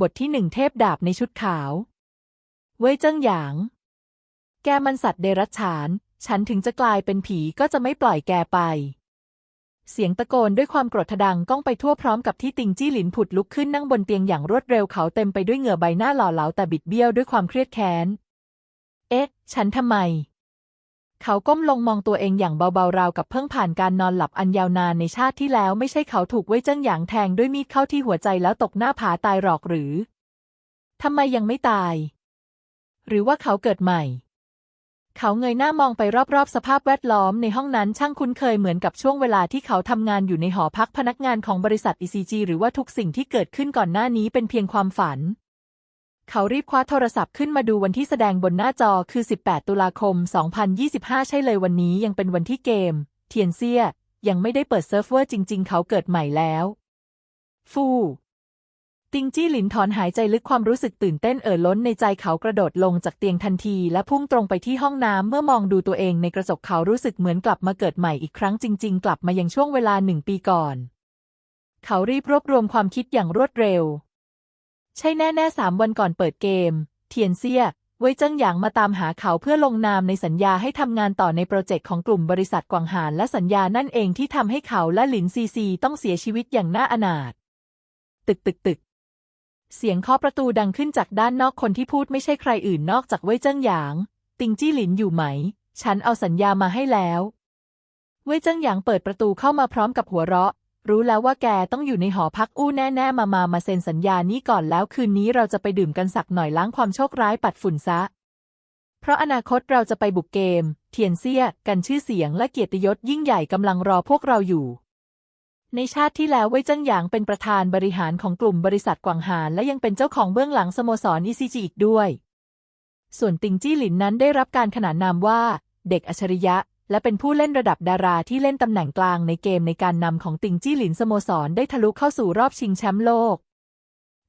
บทที่หนึ่งเทพดาบในชุดขาว เว่ยเจิ้งหยาง แกมันสัตว์เดรัจฉาน ฉันถึงจะกลายเป็นผีก็จะไม่ปล่อยแกไป เสียงตะโกนด้วยความโกรธดังก้องไปทั่วพร้อมกับที่ติงจี้หลินผุดลุกขึ้นนั่งบนเตียงอย่างรวดเร็วเขาเต็มไปด้วยเหงื่อใบหน้าหล่อเหลาแต่บิดเบี้ยวด้วยความเครียดแค้น เอ๊ะ ฉันทำไม เขาก้มลงมองตัวเองอย่างเบาๆราวกับเพิ่งผ่านการนอนหลับอันยาวนานในชาติที่แล้วไม่ใช่เขาถูกเว่ยเจิ้งหยางแทงด้วยมีดเข้าที่หัวใจแล้วตกหน้าผาตายหรอกหรือทำไมยังไม่ตาย หรือว่าเขาเกิดใหม่ เขาเงยหน้ามองไปรอบๆ สภาพแวดล้อมในห้องนั้นช่างคุ้นเคยเหมือนกับช่วงเวลาที่เขาทำงานอยู่ในหอพักพนักงานของบริษัท ECG หรือว่าทุกสิ่งที่เกิดขึ้นก่อนหน้านี้เป็นเพียงความฝัน เขารีบคว้าโทรศัพท์ขึ้นมาดูวันที่แสดงบนหน้าจอคือ 18 ตุลาคม 2025 ใช่เลยวันนี้ยังเป็นวันที่เกม เทียนเซีย ยังไม่ได้เปิดเซิร์ฟเวอร์จริง ๆ เขาเกิดใหม่แล้ว ฟูติงจี้หลินถอนหายใจลึกความรู้สึกตื่นเต้นเอ่อล้นในใจเขากระโดดลงจากเตียงทันที และพุ่งตรงไปที่ห้องน้ำเมื่อมองดูตัวเองในกระจกเขารู้สึกเหมือนกลับมาเกิดใหม่อีกครั้งจริง ๆ กลับมายังช่วงเวลาหนึ่งปีก่อน เขารีบรวบรวมความคิดอย่างรวดเร็ว ใช่แน่ๆสามวันก่อนเปิดเกม เทียนเซียเว่ยเจิ้งหยางมาตามหาเขาเพื่อลงนามในสัญญาให้ทำงานต่อในโปรเจกต์ของกลุ่มบริษัทกวางหานและสัญญานั่นเองที่ทำให้เขาและหลินซีซีต้องเสียชีวิตอย่างน่าอนาถตึกตึกตึกเสียงเคาะประตูดังขึ้นจากด้านนอกคนที่พูดไม่ใช่ใครอื่นนอกจากเว่ยเจิ้งหยาง ติงจี้หลินอยู่ไหม ฉันเอาสัญญามาให้แล้ว เว่ยเจิ้งหยางเปิดประตูเข้ามาพร้อมกับหัวเราะ รู้แล้วว่าแกต้องอยู่ในหอพักอู้แน่ๆมามามาเซ็นสัญญานี้ก่อนแล้วคืนนี้เราจะไปดื่มกันสักหน่อยล้างความโชคร้ายปัดฝุ่นซะ เพราะอนาคตเราจะไปบุกเกม เทียนเซีย กันชื่อเสียงและเกียรติยศยิ่งใหญ่กำลังรอพวกเราอยู่ ในชาติที่แล้วเว่ยเจิ้งหยางเป็นประธานบริหารของกลุ่มบริษัทกวางหานและยังเป็นเจ้าของเบื้องหลังสโมสรอีซีจีอีกด้วย ส่วนติงจี้หลินนั้นได้รับการขนานนามว่า เด็กอัจฉริยะ และเป็นผู้เล่นระดับดาราที่เล่นตำแหน่งกลางในเกมในการนำของติงจี้หลินสโมสรได้ทะลุเข้าสู่รอบชิงแชมป์โลก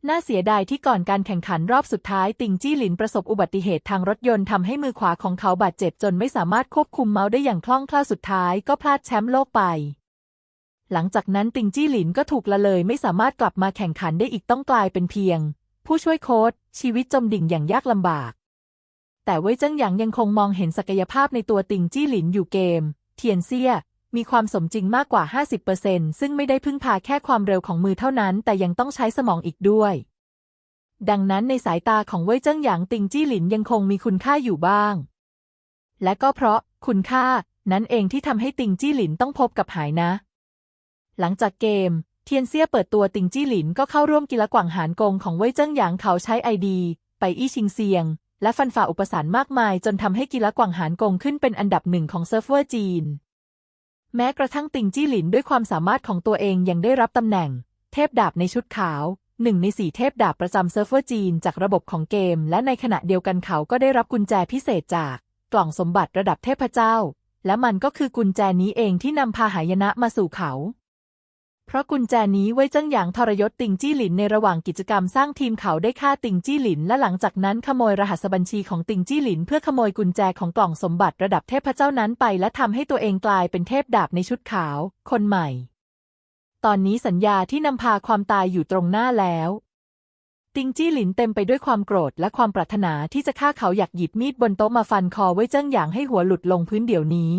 น่าเสียดายที่ก่อนการแข่งขันรอบสุดท้ายติงจี้หลินประสบอุบัติเหตุทางรถยนต์ทำให้มือขวาของเขาบาดเจ็บจนไม่สามารถควบคุมเมาส์ได้อย่างคล่องแคล่วสุดท้ายก็พลาดแชมป์โลกไป หลังจากนั้นติงจี้หลินก็ถูกละเลยไม่สามารถกลับมาแข่งขันได้อีกต้องกลายเป็นเพียง ผู้ช่วยโค้ชชีวิตจมดิ่งอย่างยากลำบาก แต่เว่ยเจิ้งหยางยังคงมองเห็นศักยภาพในตัวติงจี้หลินอยู่เกม เทียนเซียมีความสมจริงมากกว่า 50%ซึ่งไม่ได้พึ่งพาแค่ความเร็วของมือเท่านั้น แต่ยังต้องใช้สมองอีกด้วย ดังนั้นในสายตาของเว่ยเจิ้งหยางติงจี้หลินยังคงมีคุณค่าอยู่บ้าง และก็เพราะคุณค่านั้นเองที่ทำให้ติงจี้หลินต้องพบกับหายนะ หลังจากเกม เทียนเซียเปิดตัวติงจี้หลินก็เข้าร่วมกีฬากว่างหานกงของเว่ยเจิ้งหยางเขาใช้ไอดี ไปอี้ชิงเซียง และฟันฝ่าอุปสรรคมากมายจนทำให้กีฬากว่างหานกงขึ้นเป็นอันดับหนึ่งของเซิร์ฟเวอร์จีน แม้กระทั่งติงจี้หลินด้วยความสามารถของตัวเองยังได้รับตำแหน่ง เทพดาบในชุดขาวหนึ่งในสี่เทพดาบประจำเซิร์ฟเวอร์จีนจากระบบของเกม และในขณะเดียวกันเขาก็ได้รับกุญแจพิเศษจาก กล่องสมบัติระดับเทพเจ้า และมันก็คือกุญแจนี้เองที่นำพาหายนะมาสู่เขา เพราะกุญแจนี้ไว้เจิ้งหยางทรยศติงจี้หลินในระหว่างกิจกรรมสร้างทีมเขาได้ฆ่าติงจี้หลิน และหลังจากนั้นขโมยรหัสบัญชีของติงจี้หลิน เพื่อขโมยกุญแจของกล่องสมบัติระดับเทพเจ้านั้นไป และทำให้ตัวเองกลายเป็นเทพดาบในชุดขาว คนใหม่ ตอนนี้สัญญาที่นำพาความตายอยู่ตรงหน้าแล้ว ติงจี้หลินเต็มไปด้วยความโกรธและความปรารถนาที่จะฆ่าเขาอยากหยิบมีดบนโต๊ะมาฟันคอไว้เจิ้งหยางให้หัวหลุดลงพื้นเดี๋ยวนี้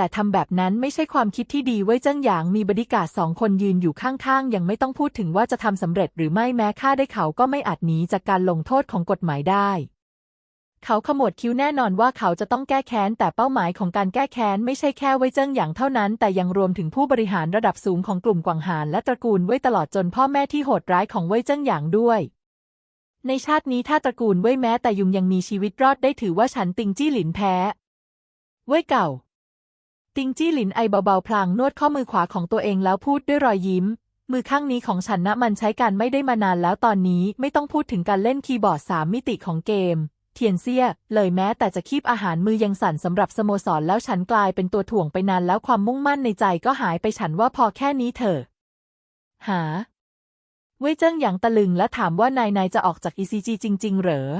แต่ทำแบบนั้นไม่ใช่ความคิดที่ดีไว้เจิ้งหยางมีบริการสองคนยืนอยู่ข้างๆ ยังไม่ต้องพูดถึงว่าจะทำสำเร็จหรือไม่แม้ฆ่าได้เขาก็ไม่อาจหนีจากการลงโทษของกฎหมายได้ เขาขมวดคิ้วแน่นอนว่าเขาจะต้องแก้แค้น แต่เป้าหมายของการแก้แค้นไม่ใช่แค่ไว้เจิ้งหยางเท่านั้น แต่ยังรวมถึงผู้บริหารระดับสูงของกลุ่มกวางหานและตระกูลไว้ตลอดจนพ่อแม่ที่โหดร้ายของไว้เจิ้งหยางด้วยในชาตินี้ถ้าตระกูลเว่ยแม้แต่ยุงยังมีชีวิตรอดได้ถือว่าฉันติงจี้หลินแพ้ เว่ยเก่า ติงจี้หลินไอเบาๆพลางนวดข้อมือขวาของตัวเองแล้วพูดด้วยรอยยิ้ม มือข้างนี้ของฉันนะมันใช้การไม่ได้มานานแล้วตอนนี้ไม่ต้องพูดถึงการเล่นคีย์บอร์ดสามมิติของเกม เทียนเซีย เลยแม้แต่จะคีบอาหารมือยังสั่นสำหรับสโมสรแล้วฉันกลายเป็นตัวถ่วงไปนานแล้วความมุ่งมั่นในใจก็หายไปฉันว่าพอแค่นี้เถอะ หา เว่ยเจิ้งหยางตะลึงและถามว่านายนายจะออกจาก ECG จริง ๆ เหรอ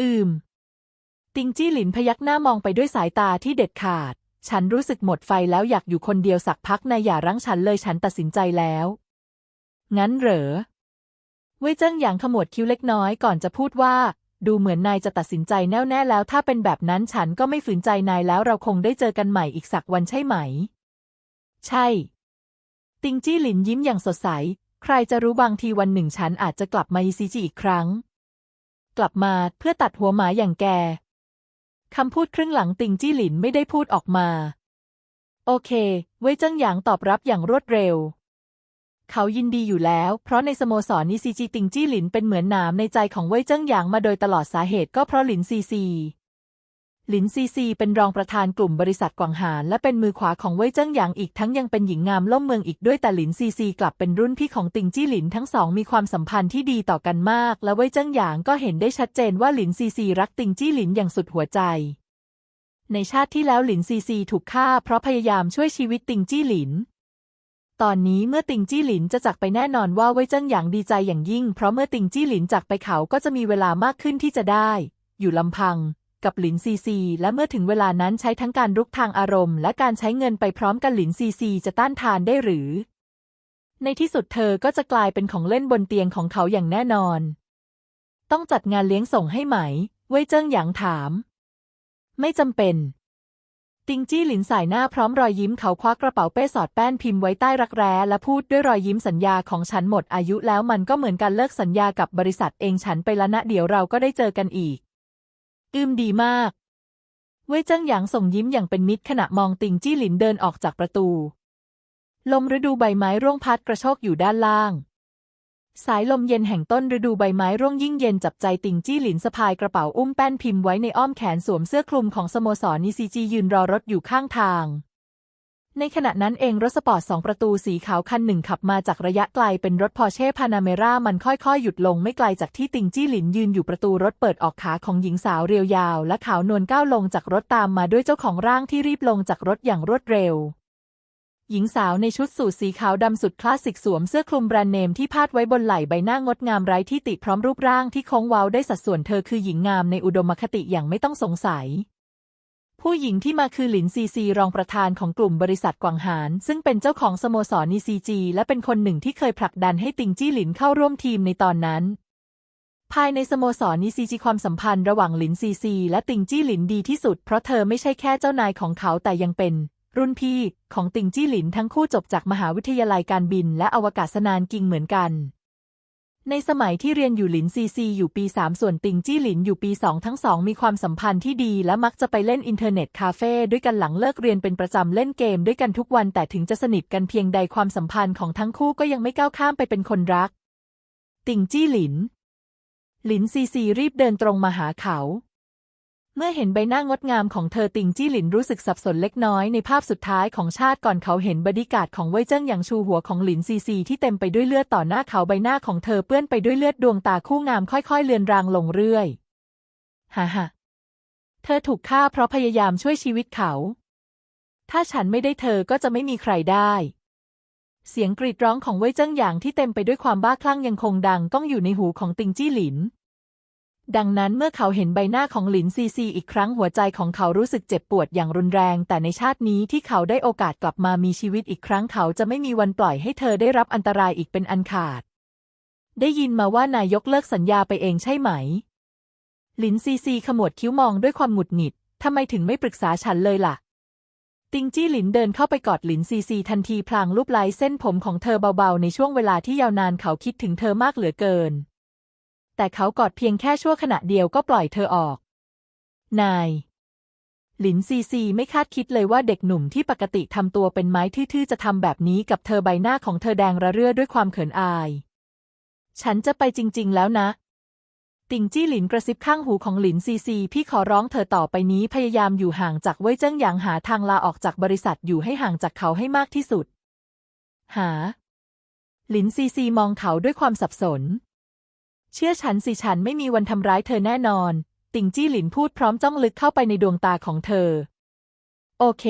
อืม ติงจี้หลินพยักหน้ามองไปด้วยสายตาที่เด็ดขาด ฉันรู้สึกหมดไฟแล้วอยากอยู่คนเดียวสักพักนายอย่ารั้งฉันเลยฉันตัดสินใจแล้ว งั้นเหรอเว่ยเจิ้งหยางขมวดคิ้วเล็กน้อยก่อนจะพูดว่า ดูเหมือนนายจะตัดสินใจแน่วแน่แล้ว ถ้าเป็นแบบนั้นฉันก็ไม่ฝืนใจนายแล้วเราคงได้เจอกันใหม่อีกสักวันใช่ไหม ใช่ ติงจี้หลินยิ้มอย่างสดใส ใครจะรู้บางทีวันหนึ่งฉันอาจจะกลับมายีซีจีอีกครั้ง กลับมาเพื่อตัดหัวหมาอย่างแก คำพูดครึ่งหลังติงจี้หลินไม่ได้พูดออกมา โอเค เว่ยเจิ้งหยางตอบรับอย่างรวดเร็ว เขายินดีอยู่แล้ว เพราะในสโมสรนิซีจีติงจี้หลินเป็นเหมือนน้ำในใจของเว่ยเจิ้งหยางมาโดยตลอดสาเหตุก็เพราะหลินซีซี หลินซีซีเป็นรองประธานกลุ่มบริษัทกวางหานและเป็นมือขวาของเว่ยเจิ้งหยางอีกทั้งยังเป็นหญิงงามล่มเมืองอีกด้วยแต่หลินซีซีกลับเป็นรุ่นพี่ของติงจี้หลินทั้งสองมีความสัมพันธ์ที่ดีต่อกันมาก และเว่ยเจิ้งหยางก็เห็นได้ชัดเจนว่าหลินซีซีรักติงจี้หลินอย่างสุดหัวใจ ในชาติที่แล้วหลินซีซีถูกฆ่าเพราะพยายามช่วยชีวิตติงจี้หลิน ตอนนี้เมื่อติงจี้หลินจะจากไปแน่นอนว่าเว่ยเจิ้งหยางดีใจอย่างยิ่ง เพราะเมื่อติงจี้หลินจากไปเขาก็จะมีเวลามากขึ้นที่จะได้ อยู่ลำพัง กับหลินซีซี และเมื่อถึงเวลานั้นใช้ทั้งการรุกทางอารมณ์ และการใช้เงินไปพร้อมกันหลินซีซีจะต้านทานได้หรือ ในที่สุดเธอก็จะกลายเป็นของเล่นบนเตียงของเขาอย่างแน่นอน ต้องจัดงานเลี้ยงส่งให้ไหม เว่ยเจิ้งหยางถาม ไม่จำเป็น ติงจี้หลินสายหน้าพร้อมรอยยิ้มเขาคว้ากระเป๋าเป้สอดแป้นพิมพ์ไว้ใต้รักแร้และพูดด้วยรอยยิ้มสัญญาของฉันหมดอายุแล้วมันก็เหมือนการเลิกสัญญากับบริษัทเองฉันไปละนะเดี๋ยวเราก็ได้เจอกันอีก อืมดีมาก เว่ยเจิ้งหยางส่งยิ้มอย่างเป็นมิตรขณะมองติงจี้หลินเดินออกจากประตู ลมฤดูใบไม้ร่วงพัดกระโชกอยู่ด้านล่าง สายลมเย็นแห่งต้นฤดูใบไม้ร่วงยิ่งเย็นจับใจติงจี้หลินสะพายกระเป๋าอุ้มแป้นพิมพ์ไว้ในอ้อมแขนสวมเสื้อคลุมของสโมสรนิซีจียืนรอรถอยู่ข้างทาง ในขณะนั้นเองรถสปอร์ตสองประตูสีขาวคันหนึ่งขับมาจากระยะไกลเป็นรถพอร์เช่พานาเมรามันค่อยๆ หยุดลงไม่ไกลจากที่ติงจี้หลินยืนอยู่ประตูรถเปิดออกขาของหญิงสาวเรียวยาว และขาวนวลก้าวลงจากรถตามมาด้วยเจ้าของร่างที่รีบลงจากรถอย่างรวดเร็ว หญิงสาวในชุดสูทสีขาวดำสุดคลาสสิกสวมเสื้อคลุมแบรนด์เนมที่พาดไว้บนไหล่ใบหน้างดงามไร้ที่ติพร้อมรูปร่างที่โค้งเว้าได้สัดส่วนเธอคือหญิงงามในอุดมคติอย่างไม่ต้องสงสัย ผู้หญิงที่มาคือหลินซีซีรองประธานของกลุ่มบริษัทกวางหานซึ่งเป็นเจ้าของสโมสรนีซีจีและเป็นคนหนึ่งที่เคยผลักดันให้ติงจี้หลินเข้าร่วมทีมในตอนนั้น ภายในสโมสรนีซีจีความสัมพันธ์ระหว่างหลินซีซีและติงจี้หลินดีที่สุด เพราะเธอไม่ใช่แค่เจ้านายของเขาแต่ยังเป็น รุ่นพี่ของติงจี้หลินทั้งคู่จบจากมหาวิทยาลัยการบินและอวกาศนานกิงเหมือนกัน ในสมัยที่เรียนอยู่หลินซีซีอยู่ปี 3 ส่วนติงจี้หลินอยู่ปี 2 ทั้งสองมีความสัมพันธ์ที่ดีและมักจะไปเล่นอินเทอร์เน็ตคาเฟ่ด้วยกันหลังเลิกเรียนเป็นประจำเล่นเกมด้วยกันทุกวันแต่ถึงจะสนิทกันเพียงใดความสัมพันธ์ของทั้งคู่ก็ยังไม่ก้าวข้ามไปเป็นคนรัก ติงจี้หลิน หลินซีซีรีบเดินตรงมาหาเขา เมื่อเห็นใบหน้างดงามของเธอติงจี้หลินรู้สึกสับสนเล็กน้อยในภาพสุดท้ายของชาติก่อนเขาเห็นบดิการดของเว่ยเจิ้งอย่างชูหัวของหลินซีซีที่เต็มไปด้วยเลือดต่อหน้าเขาใบหน้าของเธอเปื้อนไปด้วยเลือดดวงตาคู่งามค่อยๆ เลือนรางลงเรื่อยฮ่าฮ่าเธอถูกฆ่าเพราะพยายามช่วยชีวิตเขา ถ้าฉันไม่ได้เธอก็จะไม่มีใครได้ เสียงกรีดร้องของเว่ยเจิ้งหยางที่เต็มไปด้วยความบ้าคลั่งยังคงดังก้องอยู่ในหูของติงจี้หลิน ดังนั้นเมื่อเขาเห็นใบหน้าของหลินซีซีอีกครั้งหัวใจของเขารู้สึกเจ็บปวดอย่างรุนแรง แต่ในชาตินี้ที่เขาได้โอกาสกลับมามีชีวิตอีกครั้งเขาจะไม่มีวันปล่อยให้เธอได้รับอันตรายอีกเป็นอันขาด ได้ยินมาว่านายยกเลิกสัญญาไปเองใช่ไหม หลินซีซีขมวดคิ้วมองด้วยความหงุดหงิดทำไมถึงไม่ปรึกษาฉันเลยล่ะ ติงจี้หลินเดินเข้าไปกอดหลินซีซีทันทีพลางลูบไล้เส้นผมของเธอเบาๆ ในช่วงเวลาที่ยาวนานเขาคิดถึงเธอมากเหลือเกิน แต่เขากอดเพียงแค่ชั่วขณะเดียวก็ปล่อยเธอออก นาย หลินซีซีไม่คาดคิดเลยว่าเด็กหนุ่มที่ปกติทำตัวเป็นไม้ทื่อๆจะทำแบบนี้กับเธอใบหน้าของเธอแดงระเรื่อด้วยความเขินอาย ฉันจะไปจริง ๆ แล้วนะ ติงจี้หลินกระซิบข้างหูของหลินซีซี พี่ขอร้องเธอต่อไปนี้พยายามอยู่ห่างจากเว่ยเจิ้งหยางหาทางลาออกจากบริษัทอยู่ให้ห่างจากเขาให้มากที่สุด หา หลินซีซีมองเขาด้วยความสับสน เชื่อฉันสิฉันไม่มีวันทำร้ายเธอแน่นอน ติงจี้หลินพูดพร้อมจ้องลึกเข้าไปในดวงตาของเธอ โอเค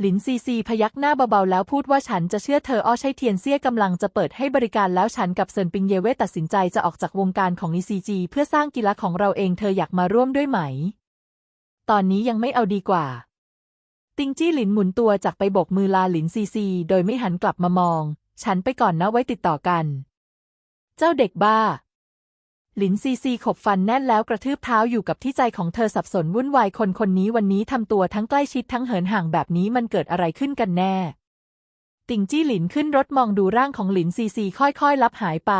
หลินซีซีพยักหน้าเบาๆแล้วพูดว่าฉันจะเชื่อเธออ้อใช่เทียนเซี่ยกำลังจะเปิดให้บริการแล้วฉันกับเซินปิงเยเว่ตัดสินใจจะออกจากวงการของนีซีจีเพื่อสร้างกีฬาของเราเองเธออยากมาร่วมด้วยไหม ตอนนี้ยังไม่เอาดีกว่า ติงจี้หลินหมุนตัวจากไปโบกมือลาหลินซีซี โดยไม่หันกลับมามอง ฉันไปก่อนนะไว้ติดต่อกัน เจ้าเด็กบ้า หลินซีซีขบฟันแน่นแล้วกระทืบเท้าอยู่กับที่ใจของเธอสับสนวุ่นวายคนคนนี้วันนี้ทำตัวทั้งใกล้ชิดทั้งเหินห่างแบบนี้มันเกิดอะไรขึ้นกันแน่ ติงจี้หลินขึ้นรถมองดูร่างของหลินซีซีค่อยๆลับหายไป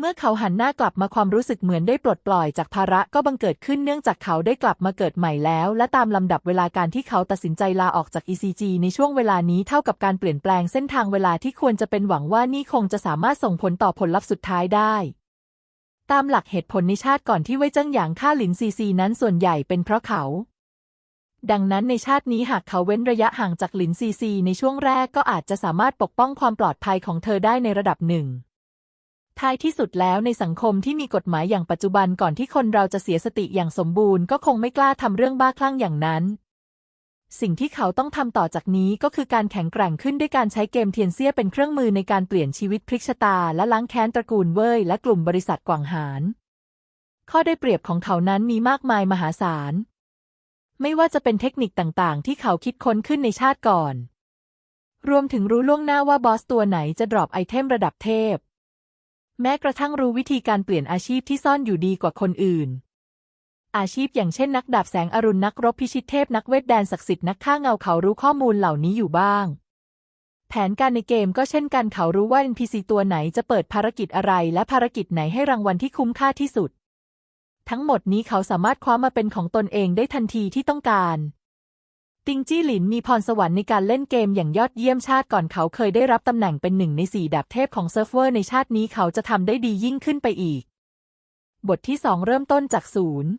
เมื่อเขาหันหน้ากลับมาความรู้สึกเหมือนได้ปลดปล่อยจากภาระก็บังเกิดขึ้นเนื่องจากเขาได้กลับมาเกิดใหม่แล้ว และตามลำดับเวลาการที่เขาตัดสินใจลาออกจาก ECG ในช่วงเวลานี้เท่ากับการเปลี่ยนแปลงเส้นทางเวลาที่ควรจะเป็นหวังว่านี่คงจะสามารถส่งผลต่อผลลัพธ์สุดท้ายได้ ตามหลักเหตุผลในชาติก่อนที่เว่ยเจิ้งหยางฆ่าหลินซีซีนั้นส่วนใหญ่เป็นเพราะเขาดังนั้นในชาตินี้หากเขาเว้นระยะห่างจากหลินซีซีในช่วงแรกก็อาจจะสามารถปกป้องความปลอดภัยของเธอได้ในระดับหนึ่ง ท้ายที่สุดแล้วในสังคมที่มีกฎหมายอย่างปัจจุบันก่อนที่คนเราจะเสียสติอย่างสมบูรณ์ก็คงไม่กล้าทำเรื่องบ้าคลั่งอย่างนั้น สิ่งที่เขาต้องทำต่อจากนี้ก็คือการแข็งแกร่งขึ้นด้วยการใช้เกมเทียนเซียเป็นเครื่องมือในการเปลี่ยนชีวิตพลิกชะตา และล้างแค้นตระกูลเว่ยและกลุ่มบริษัทกวางหานข้อได้เปรียบของเขานั้นมีมากมายมหาศาล ไม่ว่าจะเป็นเทคนิคต่างๆ ที่เขาคิดค้นขึ้นในชาติก่อน รวมถึงรู้ล่วงหน้าว่าบอสตัวไหนจะดรอปไอเทมระดับเทพ แม้กระทั่งรู้วิธีการเปลี่ยนอาชีพที่ซ่อนอยู่ดีกว่าคนอื่น อาชีพอย่างเช่นนักดาบแสงอรุณนักรบพิชิตเทพนักเวทแดนศักดิ์สิทธิ์นักฆ่าเงาเขารู้ข้อมูลเหล่านี้อยู่บ้าง แผนการในเกมก็เช่นกันเขารู้ว่า NPC ตัวไหนจะเปิดภารกิจอะไร และภารกิจไหนให้รางวัลที่คุ้มค่าที่สุด ทั้งหมดนี้เขาสามารถคว้ามาเป็นของตนเองได้ทันทีที่ต้องการ ติงจี้หลินมีพรสวรรค์ในการเล่นเกมอย่างยอดเยี่ยมชาติก่อนเขาเคยได้รับตำแหน่งเป็นหนึ่งในสี่ดาบเทพของเซิร์ฟเวอร์ในชาตินี้เขาจะทำได้ดียิ่งขึ้นไปอีก บทที่สองเริ่มต้นจากศูนย์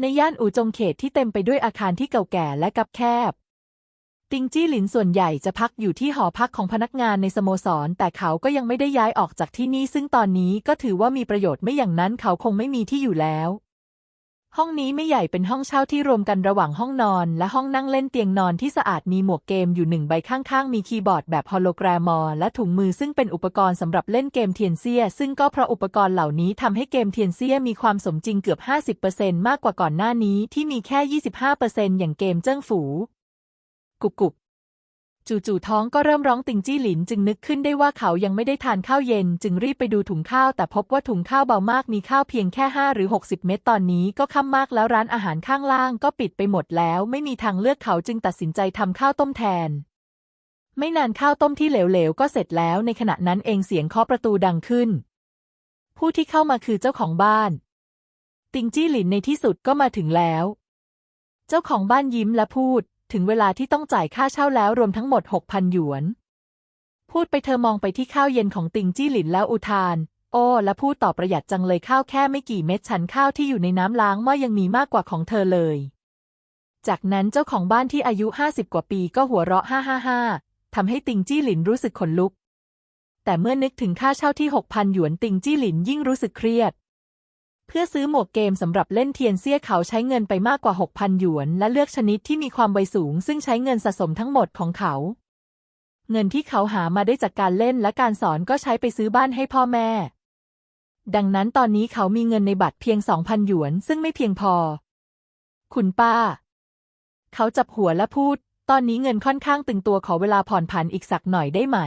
ในย่านอู่จงเขตที่เต็มไปด้วยอาคารที่เก่าแก่และกับแคบ ติงจี้หลินส่วนใหญ่จะพักอยู่ที่หอพักของพนักงานในสโมสร แต่เขาก็ยังไม่ได้ย้ายออกจากที่นี่ซึ่งตอนนี้ก็ถือว่ามีประโยชน์ไม่อย่างนั้นเขาคงไม่มีที่อยู่แล้ว ห้องนี้ไม่ใหญ่เป็นห้องเช่าที่รวมกันระหว่างห้องนอน และห้องนั่งเล่นเตียงนอนที่สะอาดมีหมวกเกมอยู่หนึ่งใบข้างๆ มีคีย์บอร์ดแบบฮอลโลแกรมอและถุงมือซึ่งเป็นอุปกรณ์สำหรับเล่นเกมเทียนเซีย ซึ่งก็เพราะอุปกรณ์เหล่านี้ทำให้เกมเทียนเซียมีความสมจริงเกือบ 50%มากกว่าก่อนหน้านี้ที่มีแค่ 25%อย่างเกมเจิ้งฝู กุกกุก จู่ๆท้องก็เริ่มร้องติงจี้หลินจึงนึกขึ้นได้ว่าเขายังไม่ได้ทานข้าวเย็น จึงรีบไปดูถุงข้าว แต่พบว่าถุงข้าวเบามากมีข้าวเพียงแค่5หรือ 60 เม็ดตอนนี้ก็ค่ำมากแล้วร้านอาหารข้างล่างก็ปิดไปหมดแล้ว ไม่มีทางเลือกเขาจึงตัดสินใจทำข้าวต้มแทน ไม่นานข้าวต้มที่เหลวๆก็เสร็จแล้ว ในขณะนั้นเองเสียงเคาะประตูดังขึ้น ผู้ที่เข้ามาคือเจ้าของบ้าน ติงจี้หลินในที่สุดก็มาถึงแล้ว เจ้าของบ้านยิ้มและพูด ถึงเวลาที่ต้องจ่ายค่าเช่าแล้วรวมทั้งหมดหกพันหยวน พูดไปเธอมองไปที่ข้าวเย็นของติงจี้หลินแล้วอุทาน โอ้ และพูดต่อประหยัดจังเลยข้าวแค่ไม่กี่เม็ดฉันข้าวที่อยู่ในน้ำล้างหม้อยังมีมากกว่าของเธอเลย จากนั้นเจ้าของบ้านที่อายุห้าสิบกว่าปีก็หัวเราะฮ่าฮ่าฮ่าทำให้ติงจี้หลินรู้สึกขนลุก แต่เมื่อนึกถึงค่าเช่าที่หกพันหยวนติงจี้หลินยิ่งรู้สึกเครียด เพื่อซื้อหมวกเกมสำหรับเล่นเทียนเซี่ยเขาใช้เงินไปมากกว่า 6,000 หยวน และเลือกชนิดที่มีความไวสูง ซึ่งใช้เงินสะสมทั้งหมดของเขา เงินที่เขาหามาได้จากการเล่นและการสอนก็ใช้ไปซื้อบ้านให้พ่อแม่ ดังนั้นตอนนี้เขามีเงินในบัตรเพียง 2,000 หยวน ซึ่งไม่เพียงพอ คุณป้า เขาจับหัวและพูด ตอนนี้เงินค่อนข้างตึงตัวขอเวลาผ่อนผันอีกสักหน่อยได้ไหม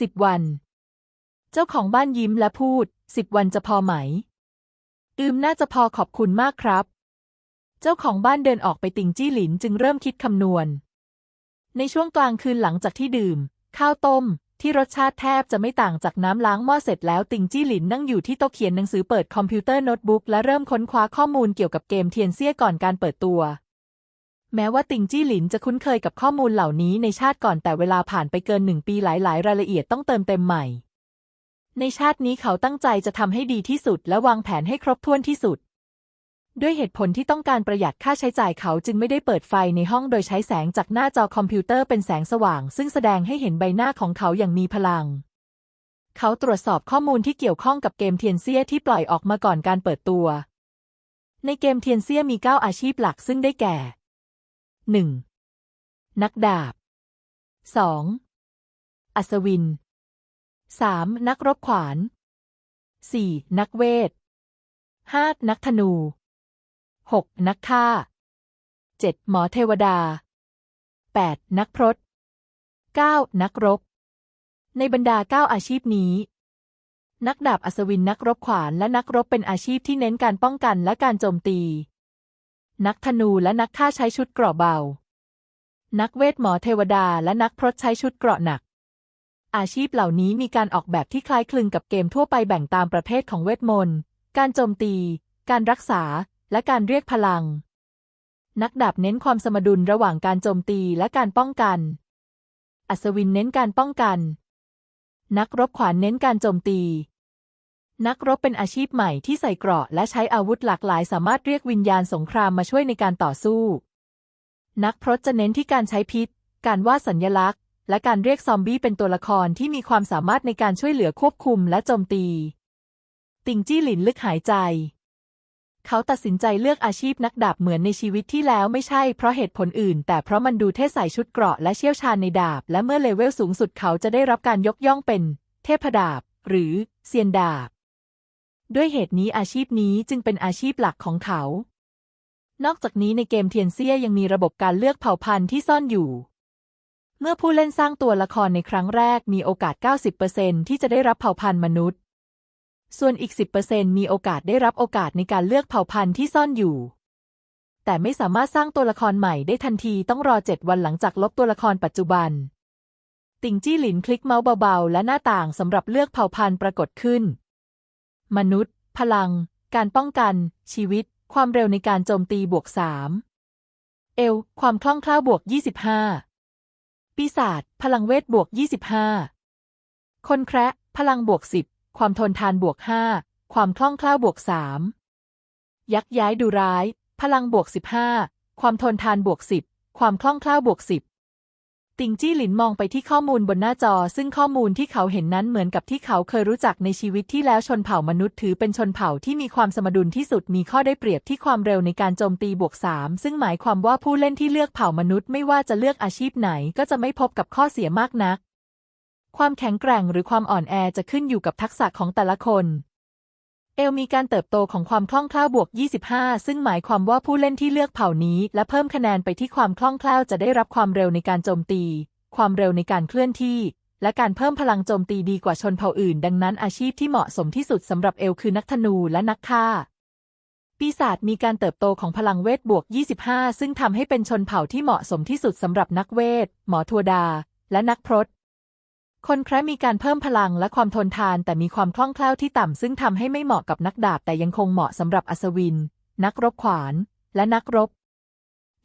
สิบวัน เจ้าของบ้านยิ้มและพูดสิบวันจะพอไหม อืมน่าจะพอขอบคุณมากครับ เจ้าของบ้านเดินออกไปติงจี้หลินจึงเริ่มคิดคำนวณ ในช่วงกลางคืนหลังจากที่ดื่ม ข้าวต้ม ที่รสชาติแทบจะไม่ต่างจากน้ำล้างหม้อเสร็จแล้วติงจี้หลินนั่งอยู่ที่โต๊ะเขียนหนังสือเปิดคอมพิวเตอร์โน้ตบุ๊กและเริ่มค้นคว้าข้อมูลเกี่ยวกับเกมเทียนเซี่ยก่อนการเปิดตัว แม้ว่าติงจี้หลินจะคุ้นเคยกับข้อมูลเหล่านี้ในชาติก่อนแต่เวลาผ่านไปเกินหนึ่งปีหลาย ๆ รายละเอียดต้องเติมเต็มใหม่ ในชาตินี้เขาตั้งใจจะทำให้ดีที่สุดและวางแผนให้ครบถ้วนที่สุด ด้วยเหตุผลที่ต้องการประหยัดค่าใช้จ่ายเขาจึงไม่ได้เปิดไฟในห้องโดยใช้แสงจากหน้าจอคอมพิวเตอร์เป็นแสงสว่าง ซึ่งแสดงให้เห็นใบหน้าของเขาอย่างมีพลัง เขาตรวจสอบข้อมูลที่เกี่ยวข้องกับเกมเทียนเซียที่ปล่อยออกมาก่อนการเปิดตัว ในเกมเทียนเซียมีเก้าอาชีพหลักซึ่งได้แก่ 1. นักดาบ 2. อัศวิน 3. นักรบขวาน 4. นักเวท 5. นักธนู 6. นักฆ่า 7. หมอเทวดา 8. นักพรต 9. นักรบ ในบรรดาเก้าอาชีพนี้ นักดาบอัศวินนักรบขวานและนักรบเป็นอาชีพที่เน้นการป้องกันและการโจมตี นักธนูและนักฆ่าใช้ชุดเกราะเบา นักเวทหมอเทวดาและนักพรตใช้ชุดเกราะหนัก อาชีพเหล่านี้มีการออกแบบที่คล้ายคลึงกับเกมทั่วไปแบ่งตามประเภทของเวทมนต์ การโจมตี การรักษา และการเรียกพลัง นักดาบเน้นความสมดุลระหว่างการโจมตีและการป้องกัน อัศวินเน้นการป้องกัน นักรบขวานเน้นการโจมตี นักรบเป็นอาชีพใหม่ที่ใส่เกราะและใช้อาวุธหลากหลาย สามารถเรียกวิญญาณสงครามมาช่วยในการต่อสู้ นักพรตจะเน้นที่การใช้พิษ การวาดสัญญลักษณ์ และการเรียกซอมบี้เป็นตัวละครที่มีความสามารถในการช่วยเหลือควบคุมและโจมตี ติงจี้หลินลึกหายใจ เขาตัดสินใจเลือกอาชีพนักดาบเหมือนในชีวิตที่แล้วไม่ใช่เพราะเหตุผลอื่น แต่เพราะมันดูเท่ใส่ชุดเกราะและเชี่ยวชาญในดาบ และเมื่อเลเวลสูงสุดเขาจะได้รับการยกย่องเป็น เทพดาบ หรือเซียนดาบ ด้วยเหตุนี้อาชีพนี้จึงเป็นอาชีพหลักของเขา นอกจากนี้ในเกมเทียนเซียยังมีระบบการเลือกเผ่าพันธุ์ที่ซ่อนอยู่ เมื่อผู้เล่นสร้างตัวละครในครั้งแรกมีโอกาส 90%ที่จะได้รับเผ่าพันธุ์มนุษย์ ส่วนอีก 10%มีโอกาสได้รับโอกาสในการเลือกเผ่าพันธุ์ที่ซ่อนอยู่ แต่ไม่สามารถสร้างตัวละครใหม่ได้ทันทีต้องรอ 7 วันหลังจากลบตัวละครปัจจุบัน ติงจี้หลินคลิกเมาส์เบาๆ และหน้าต่างสำหรับเลือกเผ่าพันธุ์ปรากฏขึ้น มนุษย์ พลัง การป้องกัน ชีวิต ความเร็วในการโจมตีบวก 3 เอลความคล่องแคล่วบวก 25 ปีศาจพลังเวทบวก 25 คนแคระพลังบวก 10 ความทนทานบวก 5 ความคล่องแคล่วบวก 3 ยักย้ายดูร้าย พลังบวก 15 ความทนทานบวก 10 ความคล่องแคล่วบวก 10 ติงจี้หลินมองไปที่ข้อมูลบนหน้าจอ ซึ่งข้อมูลที่เขาเห็นนั้นเหมือนกับที่เขาเคยรู้จักในชีวิตที่แล้วชนเผ่ามนุษย์ถือเป็นชนเผ่าที่มีความสมดุลที่สุดมีข้อได้เปรียบที่ความเร็วในการโจมตีบวก3ซึ่งหมายความว่าผู้เล่นที่เลือกเผ่ามนุษย์ไม่ว่าจะเลือกอาชีพไหนก็จะไม่พบกับข้อเสียมากนัก ความแข็งแกร่งหรือความอ่อนแอจะขึ้นอยู่กับทักษะของแต่ละคน เอลมีการเติบโตของความคล่องแคล่วบวก 25 ซึ่งหมายความว่าผู้เล่นที่เลือกเผ่านี้ และเพิ่มคะแนนไปที่ความคล่องแคล่วจะได้รับความเร็วในการโจมตี ความเร็วในการเคลื่อนที่ และการเพิ่มพลังโจมตีดีกว่าชนเผ่าอื่น ดังนั้นอาชีพที่เหมาะสมที่สุดสำหรับเอลคือนักธนูและนักฆ่า ปีศาจมีการเติบโตของพลังเวทบวก 25 ซึ่งทำให้เป็นชนเผ่าที่เหมาะสมที่สุดสำหรับนักเวท หมอทัวดา และนักพรต คนแคระมีการเพิ่มพลังและความทนทานแต่มีความคล่องแคล่วที่ต่ำซึ่งทำให้ไม่เหมาะกับนักดาบแต่ยังคงเหมาะสำหรับอัศวิน นักรบขวาน และนักรบ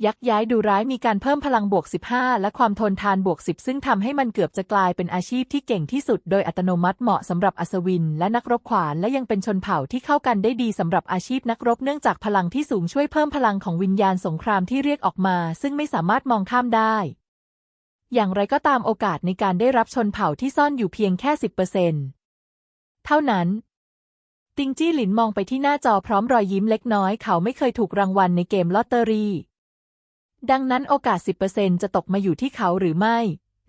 ยักย้ายดูร้ายมีการเพิ่มพลังบวก 15 และความทนทานบวก 10 ซึ่งทำให้มันเกือบจะกลายเป็นอาชีพที่เก่งที่สุดโดยอัตโนมัติเหมาะสำหรับอัศวิน และนักรบขวานและยังเป็นชนเผ่าที่เข้ากันได้ดีสำหรับอาชีพนักรบเนื่องจากพลังที่สูงช่วยเพิ่มพลังของวิญญาณสงครามที่เรียกออกมา ซึ่งไม่สามารถมองข้ามได้ อย่างไรก็ตามโอกาสในการได้รับชนเผ่าที่ซ่อนอยู่เพียงแค่10%เท่านั้น ติงจี้หลินมองไปที่หน้าจอพร้อมรอยยิ้มเล็กน้อยเขาไม่เคยถูกรางวัลในเกมลอตเตอรี่ ดังนั้นโอกาส 10%จะตกมาอยู่ที่เขาหรือไม่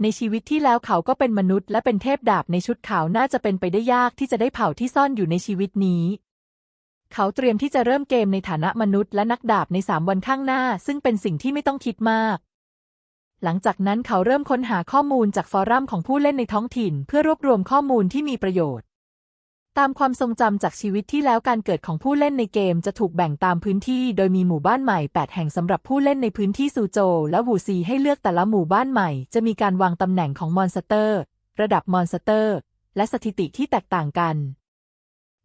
ในชีวิตที่แล้วเขาก็เป็นมนุษย์และเป็นเทพดาบในชุดขาวน่าจะเป็นไปได้ยากที่จะได้เผ่าที่ซ่อนอยู่ในชีวิตนี้ เขาเตรียมที่จะเริ่มเกมในฐานะมนุษย์และนักดาบในสามวันข้างหน้า ซึ่งเป็นสิ่งที่ไม่ต้องคิดมาก หลังจากนั้นเขาเริ่มค้นหาข้อมูลจากฟอรัมของผู้เล่นในท้องถิ่น เพื่อรวบรวมข้อมูลที่มีประโยชน์ ตามความทรงจำจากชีวิตที่แล้วการเกิดของผู้เล่นในเกมจะถูกแบ่งตามพื้นที่ โดยมีหมู่บ้านใหม่ 8 แห่งสำหรับผู้เล่นในพื้นที่ซูโจ และวูซีให้เลือกแต่ละหมู่บ้านใหม่ จะมีการวางตำแหน่งของมอนสเตอร์ ระดับมอนสเตอร์ และสถิติที่แตกต่างกัน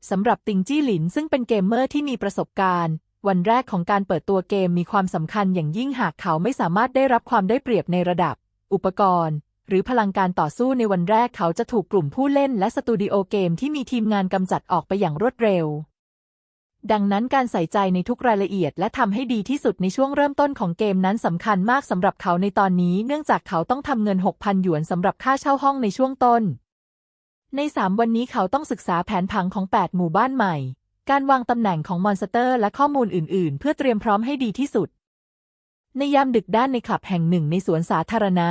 สำหรับติงจี้หลินซึ่งเป็นเกมเมอร์ที่มีประสบการณ์ วันแรกของการเปิดตัวเกมมีความสำคัญอย่างยิ่งหากเขาไม่สามารถได้รับความได้เปรียบในระดับ อุปกรณ์ หรือพลังการต่อสู้ในวันแรกเขาจะถูกกลุ่มผู้เล่นและสตูดิโอเกมที่มีทีมงานกำจัดออกไปอย่างรวดเร็ว ดังนั้นการใส่ใจในทุกรายละเอียดและทำให้ดีที่สุดในช่วงเริ่มต้นของเกมนั้นสำคัญมากสำหรับเขาในตอนนี้ เนื่องจากเขาต้องทำเงิน 6,000 หยวนสำหรับค่าเช่าห้องในช่วงต้น ในสามวันนี้เขาต้องศึกษาแผนผังของ 8 หมู่บ้านใหม่ การวางตำแหน่งของมอนสเตอร์และข้อมูลอื่น ๆ เพื่อเตรียมพร้อมให้ดีที่สุด ในยามดึกด้านในคลับแห่งหนึ่งในสวนสาธารณะ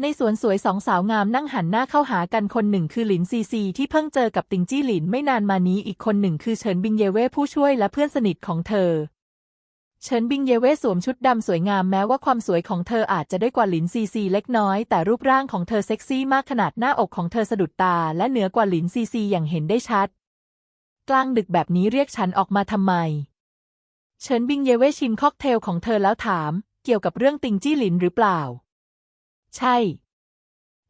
ในสวนสวยสองสาวงามนั่งหันหน้าเข้าหากันคนหนึ่งคือหลินซีซี ที่เพิ่งเจอกับติงจี้หลินไม่นานมานี้อีกคนหนึ่งคือเฉินบิงเยเว่ผู้ช่วยและเพื่อนสนิทของเธอเฉินบิงเยเว่สวมชุดดำสวยงามแม้ว่าความสวยของเธออาจจะได้กว่าหลินซีซีเล็กน้อย แต่รูปร่างของเธอเซ็กซี่มากขนาดหน้าอกของเธอสะดุดตา และเหนือกว่าหลินซีซีอย่างเห็นได้ชัด กลางดึกแบบนี้เรียกฉันออกมาทำไม เฉินบิงเยเว่ชิมค็อกเทลของเธอแล้วถาม เกี่ยวกับเรื่องติงจี้หลินหรือเปล่า ใช่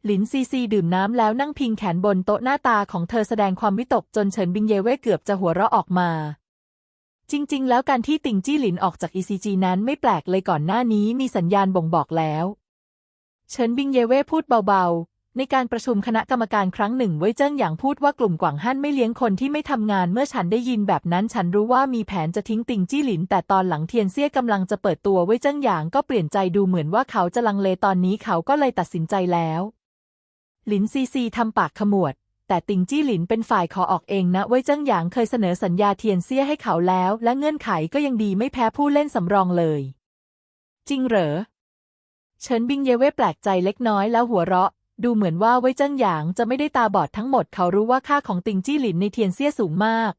หลินซีซีดื่มน้ำแล้วนั่งพิงแขนบนโต๊ะหน้าตาของเธอแสดงความวิตกจนเฉินบิงเยเว่เกือบจะหัวเราะออกมา จริง ๆ แล้วการที่ติงจี้หลินออกจาก ECG นั้นไม่แปลกเลยก่อนหน้านี้มีสัญญาณบ่งบอกแล้วเฉินบิงเยเว่พูดเบาๆ ในการประชุมคณะกรรมการครั้งหนึ่งเว่ยเจิ้งหยางพูดว่ากลุ่มกวางฮั่นไม่เลี้ยงคนที่ไม่ทำงาน เมื่อฉันได้ยินแบบนั้นฉันรู้ว่ามีแผนจะทิ้งติงจี้หลิน แต่ตอนหลังเทียนเซี่ยกำลังจะเปิดตัวเว่ยเจิ้งหยางก็เปลี่ยนใจดูเหมือนว่าเขาจะลังเลตอนนี้เขาก็เลยตัดสินใจแล้ว หลินซีซีทำปากขมวด แต่ติงจี้หลินเป็นฝ่ายขอออกเองนะเว่ยเจิ้งหยางเคยเสนอสัญญาเทียนเซี่ยให้เขาแล้ว และเงื่อนไขก็ยังดีไม่แพ้ผู้เล่นสำรองเลย จริงเหรอเฉินบิงเยเว่แปลกใจเล็กน้อยแล้วหัวเราะ ดูเหมือนว่าเว่ยเจิ้งหยางจะไม่ได้ตาบอดทั้งหมดเขารู้ว่าค่าของติงจี้หลินในเทียนเซี่ยสูงมาก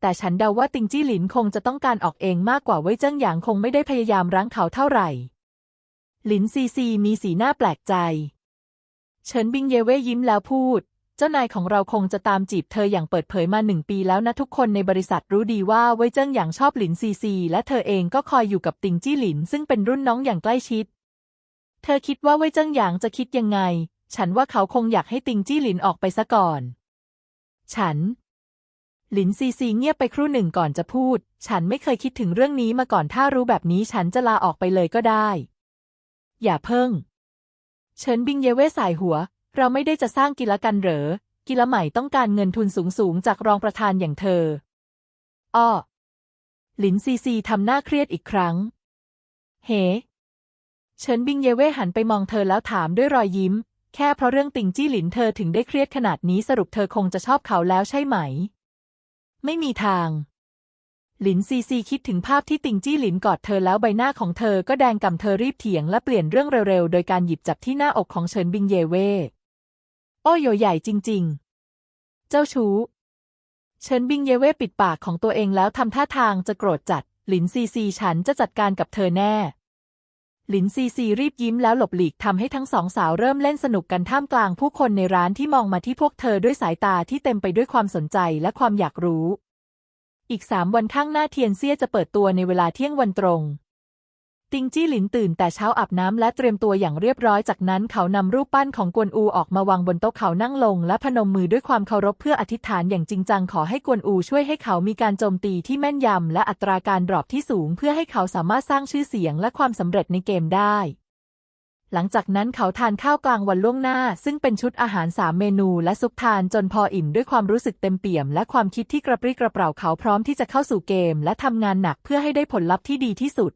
แต่ฉันเดาว่าติงจี้หลินคงจะต้องการออกเองมากกว่าเว่ยเจิ้งหยางคงไม่ได้พยายามรั้งเขาเท่าไหร่ หลินซีซีมีสีหน้าแปลกใจ เฉินบิงเยเว่ยิ้มแล้วพูด เจ้านายของเราคงจะตามจีบเธออย่างเปิดเผยมาหนึ่งปีแล้วนะทุกคนในบริษัทรู้ดีว่าเว่ยเจิ้งหยางชอบหลินซีซีและเธอเองก็คอยอยู่กับติงจี้หลินซึ่งเป็นรุ่นน้องอย่างใกล้ชิด เธอคิดว่าเว่ยเจิ้งหยางจะคิดยังไง ฉันว่าเขาคงอยากให้ติงจี้หลินออกไปซะก่อน ฉัน หลินซีซีเงียบไปครู่หนึ่งก่อนจะพูด ฉันไม่เคยคิดถึงเรื่องนี้มาก่อนถ้ารู้แบบนี้ฉันจะลาออกไปเลยก็ได้ อย่าเพิ่ง เฉินบิงเยเว่สายหัว เราไม่ได้จะสร้างกิลกันเหรอ กิลใหม่ต้องการเงินทุนสูงๆจากรองประธานอย่างเธอ อ้อ หลินซีซีทำหน้าเครียดอีกครั้ง เฮ้ เฉินบิงเยเว่หันไปมองเธอแล้วถามด้วยรอยยิ้ม แค่เพราะเรื่องติงจี้หลินเธอถึงได้เครียดขนาดนี้สรุปเธอคงจะชอบเขาแล้วใช่ไหม ไม่มีทาง หลินซีซีคิดถึงภาพที่ติงจี้หลินกอดเธอแล้วใบหน้าของเธอก็แดงกำเธอรีบเถียงและเปลี่ยนเรื่องเร็วๆ โดยการหยิบจับที่หน้าอกของเฉินบิงเยเว่โอ้โยใหญ่จริง ๆ เจ้าชู้ เฉินบิงเยเว่ปิดปากของตัวเองแล้วทำท่าทางจะโกรธจัด หลินซีซีฉันจะจัดการกับเธอแน่ หลินซีซีรีบยิ้มแล้วหลบหลีกทำให้ทั้งสองสาวเริ่มเล่นสนุกกันท่ามกลางผู้คนในร้านที่มองมาที่พวกเธอด้วยสายตาที่เต็มไปด้วยความสนใจและความอยากรู้ อีกสามวันข้างหน้าเทียนเซี่ยจะเปิดตัวในเวลาเที่ยงวันตรง ติงจี้หลินตื่นแต่เช้าอาบน้ำและเตรียมตัวอย่างเรียบร้อยจากนั้นเขานำรูปปั้นของกวนอูออกมาวางบนโต๊ะเขานั่งลง และพนมมือด้วยความเคารพเพื่ออธิษฐานอย่างจริงจังขอให้กวนอูช่วยให้เขามีการโจมตีที่แม่นยำและอัตราการดรอปที่สูง เพื่อให้เขาสามารถสร้างชื่อเสียงและความสำเร็จในเกมได้ หลังจากนั้นเขาทานข้าวกลางวันล่วงหน้า ซึ่งเป็นชุดอาหารสามเมนูและซุปทานจนพออิ่มด้วยความรู้สึกเต็มเปี่ยม และความคิดที่กระปรี้กระเปร่าเขาพร้อมที่จะเข้าสู่เกม และทำงานหนักเพื่อให้ได้ผลลัพธ์ที่ดีที่สุด